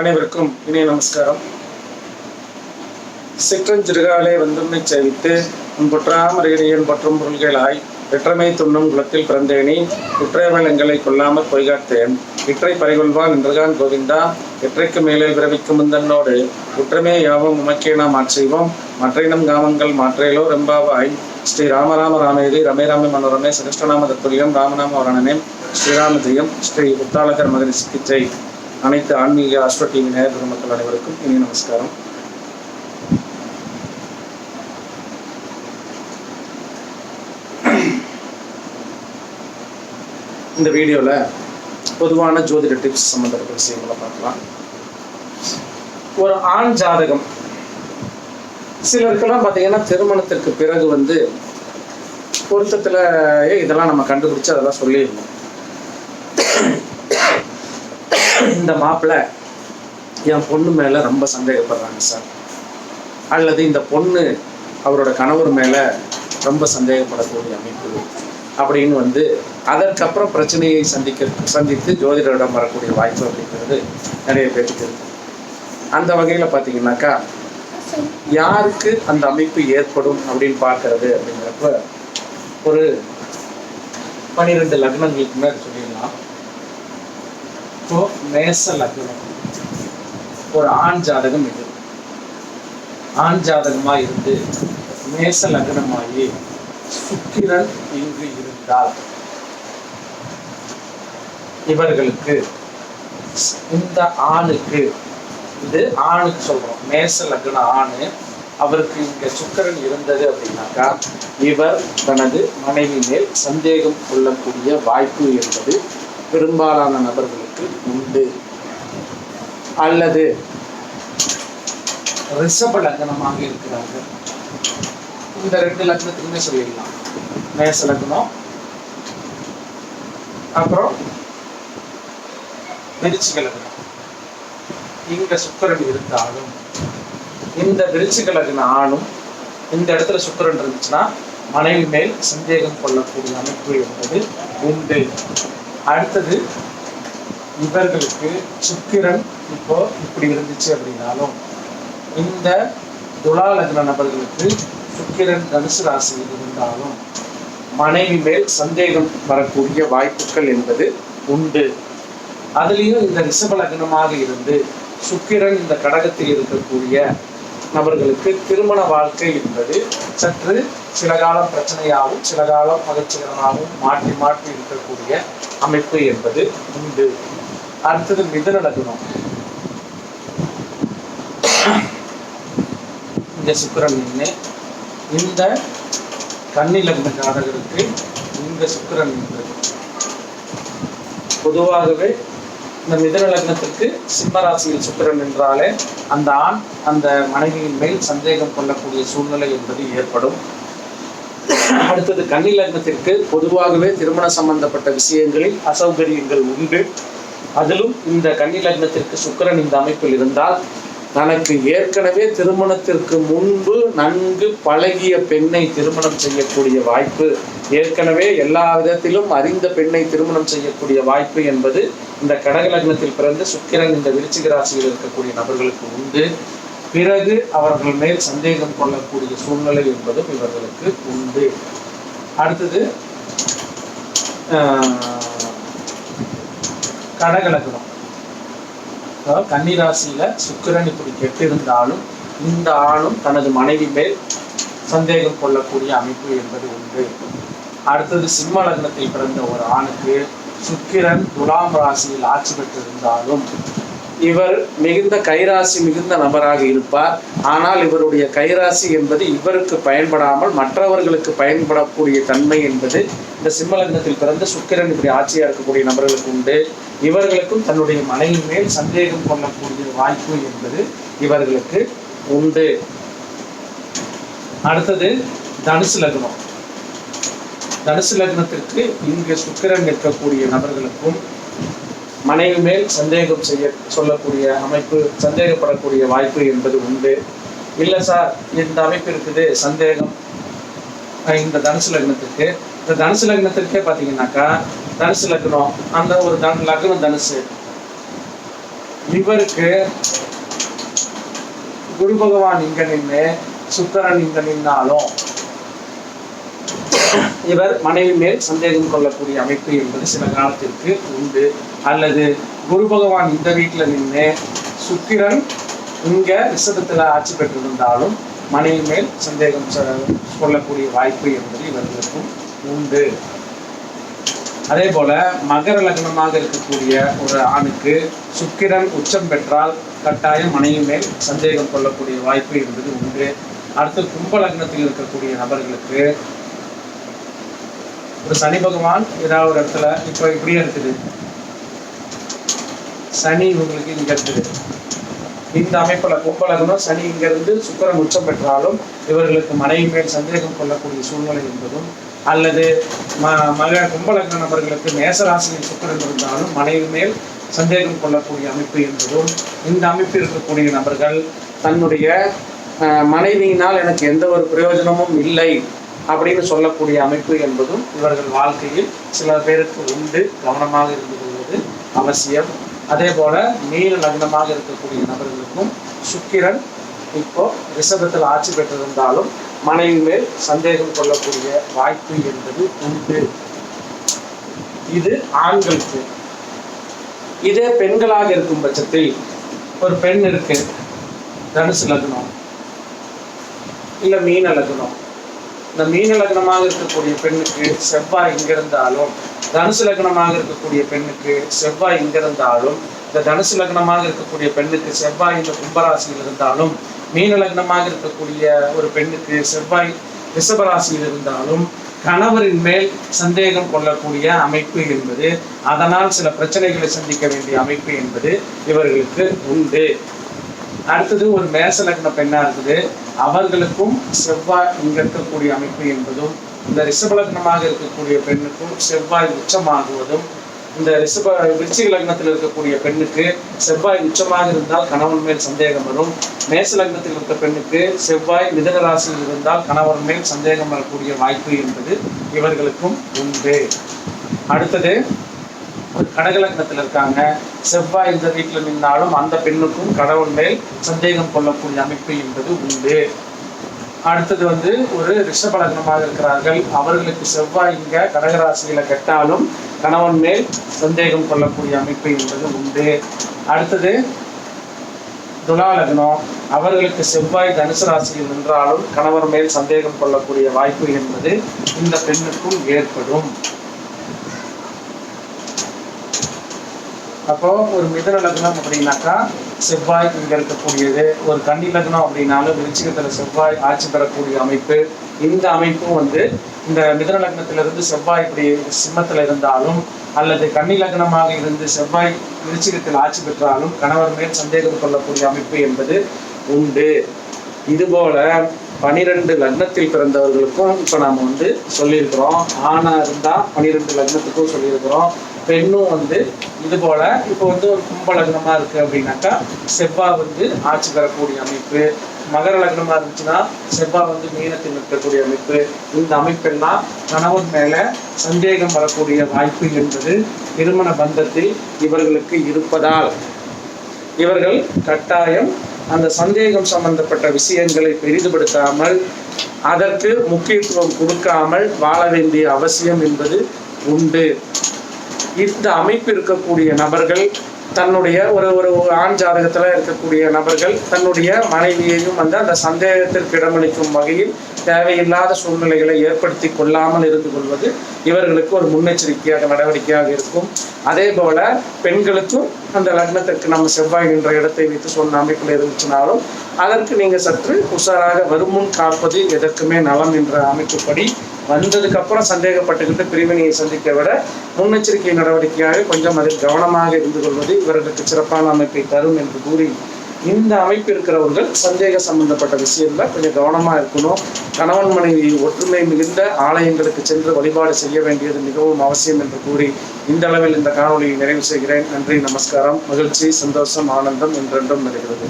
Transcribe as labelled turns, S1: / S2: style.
S1: அனைவருக்கும் இனிய நமஸ்காரம். சிற்றஞ்சிறுகாலே வந்தும்மை சேவித்து பொற்றாமரையடியன் பற்றும் பொருள்களாய் வெற்றமை துண்ணும் குலத்தில் பிறந்தேனி குற்றவலங்களை கொல்லாமற் பொய்காத்தேன். இற்றை பறிகொள்வான் என்றுதான் கோவிந்தா இற்றைக்கு மேலே பிறவிக்கும் முந்தன்னோடு குற்றமே யாவும் உமக்கே நாம் ஆட்செய்வோம் மற்றைனம் காமங்கள் மாற்றேலோ ரெம்பாவாய். ஸ்ரீ ராமராம ராமேதி ரமே ராமே மனோரமே சிருஷ்டநாம தத்துரியம் ராமநாம வரணனே ஸ்ரீராமஜெயம் ஸ்ரீ உத்தாளகர் மகரி சிகிச்சை அனைத்து ஆன்மீக அஸ்ட்ரோ டிவி நேயர் பெருமக்கள் அனைவருக்கும் இனிய நமஸ்காரம். இந்த வீடியோவில் பொதுவான ஜோதிட டிப்ஸ் சம்மந்தப்பட்ட விஷயங்களை பார்க்கலாம். ஒரு ஆண் ஜாதகம். சிலருக்கெல்லாம் பார்த்தீங்கன்னா திருமணத்திற்கு பிறகு வந்து பொருத்தத்தில் இதெல்லாம் நம்ம கண்டுபிடிச்சு அதெல்லாம் சொல்லியிருந்தோம். இந்த மாப்பிள்ளை என் பொண்ணு மேலே ரொம்ப சந்தேகப்படுறாங்க சார். அல்லது இந்த பொண்ணு அவரோட கணவர் மேலே ரொம்ப சந்தேகப்படக்கூடிய அமைப்பு அப்படின்னு வந்து அதற்கப்புறம் பிரச்சனையை சந்திக்க சந்தித்து ஜோதிடரிடம் வரக்கூடிய வாய்ப்பு அப்படிங்கிறது நிறைய பேருக்கு இருக்கு. அந்த வகையில் பார்த்தீங்கன்னாக்கா யாருக்கு அந்த அமைப்பு ஏற்படும் அப்படின்னு பார்க்கறது அப்படிங்கிறப்ப ஒரு பன்னிரெண்டு லக்னங்களுக்கு மேலே இப்போ மேச லக்னம். ஒரு ஆண் ஜாதகம் இது. ஆண் ஜாதகமா இருந்து மேச லக்னமாகி சுக்கிரன் இங்கு இருந்தால் இவர்களுக்கு இந்த ஆணுக்கு இது ஆணுக்கு சொல்றோம். மேச லக்ன ஆணு அவருக்கு இங்க சுக்கரன் இருந்தது அப்படின்னாக்கா இவர் தனது மனைவி மேல் சந்தேகம் கொள்ளக்கூடிய வாய்ப்பு என்பது பெரும்பாலான நபர்களுக்கு உண்டு. அல்லது ரிஷப லக்னமாக இருக்கிறார்கள். இந்த ரெண்டு லக்னத்துக்குமே சொல்லிடலாம். மேச லக்னம் அப்புறம் விருச்சிக லக்னம். இங்க சுக்கரன் இருந்தாலும் இந்த விருச்சிக லக்ன ஆணும் இந்த இடத்துல சுக்கரன் இருந்துச்சுன்னா மனைவி மேல் சந்தேகம் கொள்ளக்கூடிய அமைப்பு என்பது உண்டு. அடுத்தது இவர்களுக்கு சுக்கிரன் இப்போ இப்படி இருந்துச்சு அப்படின்னாலும் இந்த துலா லக்ன நபர்களுக்கு சுக்கிரன் தனுசு ராசியில் இருந்தாலும் மனைவி மேல் சந்தேகம் வரக்கூடிய வாய்ப்புகள் என்பது உண்டு. அதுலேயும் இந்த ரிஷப லக்னமாக இருந்து சுக்கிரன் இந்த கடகத்தில் இருக்கக்கூடிய நபர்களுக்கு திருமண வாழ்க்கை என்பது சற்று சில காலம் பிரச்சனையாகவும் சில காலம் மகிழ்ச்சிகரமாகவும் மாற்றி மாற்றி இருக்கக்கூடிய அமைப்பு என்பது உண்டு. அடுத்தது மிதன லக்னம். இந்த சுக்கிரன் நின்று இந்த கன்னி லக்ன ஜாதகருக்கு இந்த சுக்கிரன் நின்று பொதுவாகவே இந்த மிதுன லக்னத்திற்கு சிம்ம ராசியில் சுக்கிரன் என்றாலே அந்த ஆண் அந்த மனைவியின் மேல் சந்தேகம் கொள்ளக்கூடிய சூழ்நிலை என்பது ஏற்படும். அடுத்தது கன்னி லக்னத்திற்கு பொதுவாகவே திருமண சம்பந்தப்பட்ட விஷயங்களில் அசௌகரியங்கள் உண்டு. அதிலும் இந்த கன்னி லக்னத்திற்கு சுக்கிரன் இந்த அமைப்பில் இருந்தால் தனக்கு ஏற்கனவே திருமணத்திற்கு முன்பு நன்கு பழகிய பெண்ணை திருமணம் செய்யக்கூடிய வாய்ப்பு ஏற்கனவே எல்லா விதத்திலும் அறிந்த பெண்ணை திருமணம் செய்யக்கூடிய வாய்ப்பு என்பது இந்த கடகலக்னத்தில் பிறந்த பிறந்து சுக்கிரன் இந்த விருச்சிக ராசியில் இருக்கக்கூடிய நபர்களுக்கு உண்டு. பிறகு அவர்கள் மேல் சந்தேகம் கொள்ளக்கூடிய சூழ்நிலை என்பதும் இவர்களுக்கு உண்டு. அடுத்தது ஆஹ், அதாவது கன்னிராசியில சுக்கிரன் இப்படி கெட்டிருந்தாலும் இந்த ஆணும் தனது மனைவி மேல் சந்தேகம் கொள்ளக்கூடிய அமைப்பு என்பது உண்டு. அடுத்தது சிம்ம லக்னத்தில் பிறந்த ஒரு ஆணுக்கு சுக்கிரன் துலாம் ராசியில் ஆட்சி பெற்றிருந்தாலும் இவர் மிகுந்த கைராசி மிகுந்த நபராக இருப்பார். ஆனால் இவருடைய கைராசி என்பது இவருக்கு பயன்படாமல் மற்றவர்களுக்கு பயன்படக்கூடிய தன்மை என்பது இந்த சிம்மலக்னத்தில் பிறந்த சுக்கிரன் இப்படி ஆட்சியாக இருக்கக்கூடிய நபர்களுக்கு உண்டு. இவர்களுக்கும் தன்னுடைய மனைவி மேல் சந்தேகம் கொள்ளக்கூடிய வாய்ப்பு என்பது இவர்களுக்கு உண்டு. அடுத்தது தனுசு லக்னம். தனுசு லக்னத்திற்கு இங்கு சுக்கிரன் நிற்கக்கூடிய நபர்களுக்கும் மனைவி மேல் சந்தேகம் செய்ய சொல்லக்கூடிய அமைப்பு சந்தேகப்படக்கூடிய வாய்ப்பு என்பது உண்டு. இல்லை சார் இந்த அமைப்பு இருக்குது சந்தேகம். அஹ் இந்த தனுசு லக்னத்திற்கு இந்த தனுசு லக்னத்திற்கே பார்த்தீங்கன்னாக்கா தனுசு லக்னம் அந்த ஒரு தன் லக்னம் தனுசு. இவருக்கு குரு பகவான் இங்க நின்று சுக்கரன் இங்க நின்னாலும் இவர் மனைவி மேல் சந்தேகம் கொள்ளக்கூடிய அமைப்பு என்பது சில காலத்திற்கு உண்டு. அல்லது குரு பகவான் இந்த வீட்டில் நின்று சுக்கிரன் இங்க ரிஷபத்துல ஆட்சி பெற்றிருந்தாலும் மனைவி மேல் சந்தேகம் கொள்ளக்கூடிய வாய்ப்பு என்பது இவர்களுக்கும் உண்டு. அதே போல மகர லக்னமாக இருக்கக்கூடிய ஒரு ஆணுக்கு சுக்கிரன் உச்சம் பெற்றால் கட்டாயம் மனைவி மேல் சந்தேகம் கொள்ளக்கூடிய வாய்ப்பு என்பது உண்டு. அடுத்து கும்ப லக்னத்தில் இருக்கக்கூடிய நபர்களுக்கு ஒரு சனி பகவான் ஏதாவது ஒரு இடத்துல இப்போ இப்படியே இருக்குது. சனி உங்களுக்கு இங்க இருக்குது. இந்த அமைப்புல கும்பலகனும் சனி இங்கிருந்து உச்சம் பெற்றாலும் இவர்களுக்கு மனைவி மேல் சந்தேகம் கொள்ளக்கூடிய சூழ்நிலை என்பதும் அல்லது ம மக கும்பலக நபர்களுக்கு மேசராசியில் சுக்கிரன் இருந்தாலும் மனைவி மேல் சந்தேகம் கொள்ளக்கூடிய அமைப்பு என்பதும் இந்த அமைப்பு இருக்கக்கூடிய நபர்கள் தன்னுடைய மனைவியினால் எனக்கு எந்த ஒரு பிரயோஜனமும் இல்லை அப்படின்னு சொல்லக்கூடிய அமைப்பு என்பதும் இவர்கள் வாழ்க்கையில் சில பேருக்கு உண்டு. கவனமாக இருந்து கொள்வது அவசியம். அதே போல மீன லக்னமாக இருக்கக்கூடிய நபர்களுக்கும் சுக்கிரன் இப்போ ரிஷபத்தில் ஆட்சி பெற்றிருந்தாலும் மனைவி மேல் சந்தேகம் கொள்ளக்கூடிய வாய்ப்பு என்பது உண்டு. இது ஆண்களுக்கு. இதே பெண்களாக இருக்கும் பட்சத்தில் ஒரு பெண் இருக்கு. தனுசு லக்னம். இல்லை மீன லக்னம். இந்த மீன லக்னமாக இருக்கக்கூடிய பெண்ணுக்கு செவ்வாய் இங்க இருந்தாலும் தனுசு லக்னமாக இருக்கக்கூடிய பெண்ணுக்கு செவ்வாய் இங்கிருந்தாலும் இந்த தனுசு லக்னமாக இருக்கக்கூடிய பெண்ணுக்கு செவ்வாய் இந்த கும்பராசியில் இருந்தாலும் மீன லக்னமாக இருக்கக்கூடிய ஒரு பெண்ணுக்கு செவ்வாய் ரிஷபராசியில் இருந்தாலும் கணவரின் மேல் சந்தேகம் கொள்ளக்கூடிய அமைப்பு என்பது அதனால் சில பிரச்சனைகளை சந்திக்க வேண்டிய அமைப்பு என்பது இவர்களுக்கு உண்டு. அடுத்தது ஒரு மேச லக்ன பெண்ணா இருக்குது. அவர்களுக்கும் செவ்வாய் இங்க இருக்கக்கூடிய அமைப்பு என்பதும் இந்த ரிஷபலக்னமாக இருக்கக்கூடிய பெண்ணுக்கும் செவ்வாய் உச்சமாகுவதும் இந்த ரிஷப விருச்சிக லக்னத்தில் இருக்கக்கூடிய பெண்ணுக்கு செவ்வாய் உச்சமாக இருந்தால் கணவன் மேல் சந்தேகம் வரும். மேச லக்னத்தில் இருக்க பெண்ணுக்கு செவ்வாய் மிதன ராசியில் இருந்தால் கணவன் மேல் சந்தேகம் வரக்கூடிய வாய்ப்பு என்பது இவர்களுக்கும் உண்டு. அடுத்தது ஒரு கடகலக்னத்தில் இருக்காங்க. செவ்வாய் இந்த வீட்டில் நின்றாலும் அந்த பெண்ணுக்கும் கடவுள் மேல் சந்தேகம் கொள்ளக்கூடிய அமைப்பு என்பது உண்டு. அடுத்தது வந்து ஒரு ரிஷபலக்னமாக இருக்கிறார்கள். அவர்களுக்கு செவ்வாய் இங்க கடகராசியில கெட்டாலும் கணவன் மேல் சந்தேகம் கொள்ளக்கூடிய அமைப்பு என்பது உண்டு. அடுத்தது துலாலக்னம் அவர்களுக்கு செவ்வாய் தனுசு ராசியில் நின்றாலும் கணவர் மேல் சந்தேகம் கொள்ளக்கூடிய வாய்ப்பு என்பது இந்த பெண்ணுக்கும் ஏற்படும். அப்போ ஒரு மிதன லக்னம் அப்படின்னாக்கா செவ்வாய் இங்க இருக்கக்கூடியது. ஒரு கன்னி லக்னம் அப்படின்னாலும் விருச்சிகத்துல செவ்வாய் ஆட்சி பெறக்கூடிய அமைப்பு. இந்த அமைப்பும் வந்து இந்த மிதுன லக்னத்திலிருந்து செவ்வாய் இப்படி சிம்மத்துல இருந்தாலும் அல்லது கன்னி லக்னமாக இருந்து செவ்வாய் விருச்சிகத்தில் ஆட்சி பெற்றாலும் கணவர் மேல் சந்தேகம் கொள்ளக்கூடிய அமைப்பு என்பது உண்டு. இதுபோல பனிரெண்டு லக்னத்தில் பிறந்தவர்களுக்கும் இப்போ நாம வந்து சொல்லியிருக்கிறோம். ஆணா இருந்தா பனிரெண்டு லக்னத்துக்கும் சொல்லியிருக்கிறோம். பெண்ணும் வந்து இது போல இப்போ வந்து ஒரு கும்ப லக்னமா இருக்கு அப்படின்னாக்கா செவ்வாய் வந்து ஆட்சி தரக்கூடிய அமைப்பு. மகர லக்னமா இருந்துச்சுன்னா செவ்வாய் வந்து மீனத்தில் இருக்கக்கூடிய அமைப்பு. இந்த அமைப்பெல்லாம் கணவன் மேல சந்தேகம் வரக்கூடிய வாய்ப்பு என்பது திருமண பந்தத்தில் இவர்களுக்கு இருப்பதால் இவர்கள் கட்டாயம் அந்த சந்தேகம் சம்பந்தப்பட்ட விஷயங்களை பெரிதுபடுத்தாமல் அதற்கு முக்கியத்துவம் கொடுக்காமல் வாழ வேண்டிய அவசியம் என்பது உண்டு. இந்த அமைப்பு இருக்கக்கூடிய நபர்கள் தன்னுடைய ஒரு ஒரு ஆண் ஜாதகத்துல இருக்கக்கூடிய நபர்கள் தன்னுடைய மனைவியையும் வந்து அந்த சந்தேகத்திற்கு இடமளிக்கும் வகையில் தேவையில்லாத சூழ்நிலைகளை ஏற்படுத்தி கொள்ளாமல் இருந்து கொள்வது இவர்களுக்கு ஒரு முன்னெச்சரிக்கையாக நடவடிக்கையாக இருக்கும். அதே போல பெண்களுக்கும் அந்த லக்னத்திற்கு நம்ம செவ்வாய் என்ற இடத்தை வைத்து சொன்ன அமைப்பில் இருந்துச்சுனாலும் அதற்கு நீங்க சற்று உஷாராக வருமுன் காப்பது எதற்குமே நலம் என்ற அமைப்புப்படி வந்ததுக்கு அப்புறம் சந்தேகப்பட்டுக்கிட்டு பிரிவினையை சந்திக்க விட முன்னெச்சரிக்கை நடவடிக்கையாக கொஞ்சம் அதில் கவனமாக இருந்து கொள்வது இவர்களுக்கு சிறப்பான அமைப்பை தரும் என்று கூறி இந்த அமைப்பு இருக்கிறவர்கள் சந்தேக சம்பந்தப்பட்ட விஷயத்துல கொஞ்சம் கவனமா இருக்கணும். கணவன் மனைவி ஒற்றுமை மிகுந்த ஆலயங்களுக்கு சென்று வழிபாடு செய்ய வேண்டியது மிகவும் அவசியம் என்று கூறி இந்த அளவில் இந்த காணொலியை நிறைவு செய்கிறேன். நன்றி நமஸ்காரம். மகிழ்ச்சி சந்தோஷம் ஆனந்தம் என்றென்றும் நிறைகிறது.